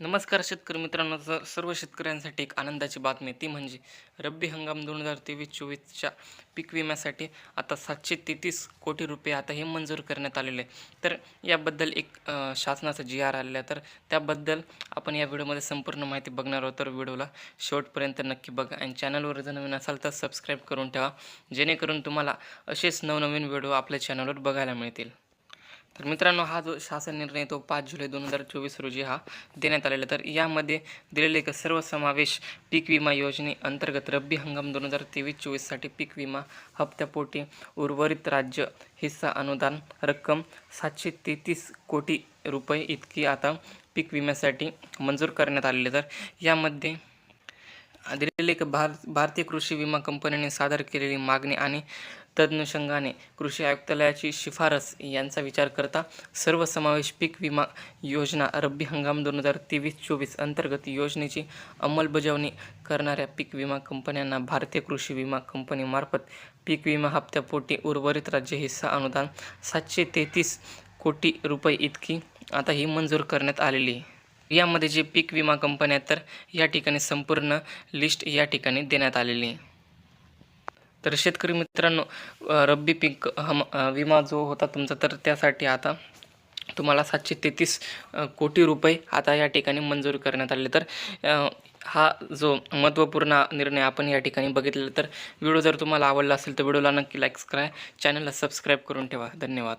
नमस्कार शेतकरी मित्रांनो स- सर्व शेतकऱ्यांसाठी एक आनंदाची बातमी ती म्हणजे रब्बी हंगाम दोन हजार तेवीस चोवीसच्या पीक विम्यासाठी आता सातशे तेहतीस कोटी रुपये आता हे मंजूर करण्यात आलेले आहे. तर याबद्दल एक शासनाचा जी आर आलेला आहे. तर त्याबद्दल आपण या व्हिडिओमध्ये संपूर्ण माहिती बघणार आहोत. तर व्हिडिओला शेवटपर्यंत नक्की बघा आणि चॅनलवर जर नवीन असाल तर सबस्क्राईब करून ठेवा जेणेकरून तुम्हाला असेच नवनवीन व्हिडिओ आपल्या चॅनलवर बघायला मिळतील. तर मित्रांनो हा जो शासन निर्णय तो पाच जुलै दोन हजार चोवीस रोजी हा देण्यात आलेला तर यामध्ये दिलेले एक सर्वसमावेश पीक विमा योजने अंतर्गत रब्बी हंगाम दोन हजार तेवीस चोवीससाठी पीक विमा हप्त्यापोटी उर्वरित राज्य हिस्सा अनुदान रक्कम सातशे तेहतीस कोटी रुपये इतकी आता पीक विम्यासाठी मंजूर करण्यात आलेली तर यामध्ये दिलेले एक भार भारतीय कृषी विमा कंपनीने सादर केलेली मागणी आणि तदनुषंगाने कृषी आयुक्तालयाची शिफारस यांचा विचार करता सर्वसमावेश पीक विमा योजना रब्बी हंगाम दोन हजार तेवीस चोवीस अंतर्गत योजनेची अंमलबजावणी करणाऱ्या पीक विमा कंपन्यांना भारतीय कृषी विमा कंपनीमार्फत पीक विमा हप्त्यापोटी उर्वरित राज्य हिस्सा अनुदान सातशे तेहतीस कोटी रुपये इतकी आता ही मंजूर करण्यात आलेली आहे. यामध्ये जे पीक विमा कंपन्या आहेत तर या ठिकाणी संपूर्ण लिस्ट या ठिकाणी देण्यात आलेली आहे. तर शेतकरी मित्रांनो रब्बी पीक हम विमा जो होता तुमचा तर त्यासाठी आता तुम्हाला सातशे तेहतीस कोटी रुपये आता या ठिकाणी मंजूर करण्यात आले. तर हा जो महत्त्वपूर्ण निर्णय आपण या ठिकाणी बघितलेला तर व्हिडिओ जर तुम्हाला आवडला असेल तर व्हिडिओला नक्की लाईक्स करा. चॅनलला सबस्क्राईब करून ठेवा. धन्यवाद.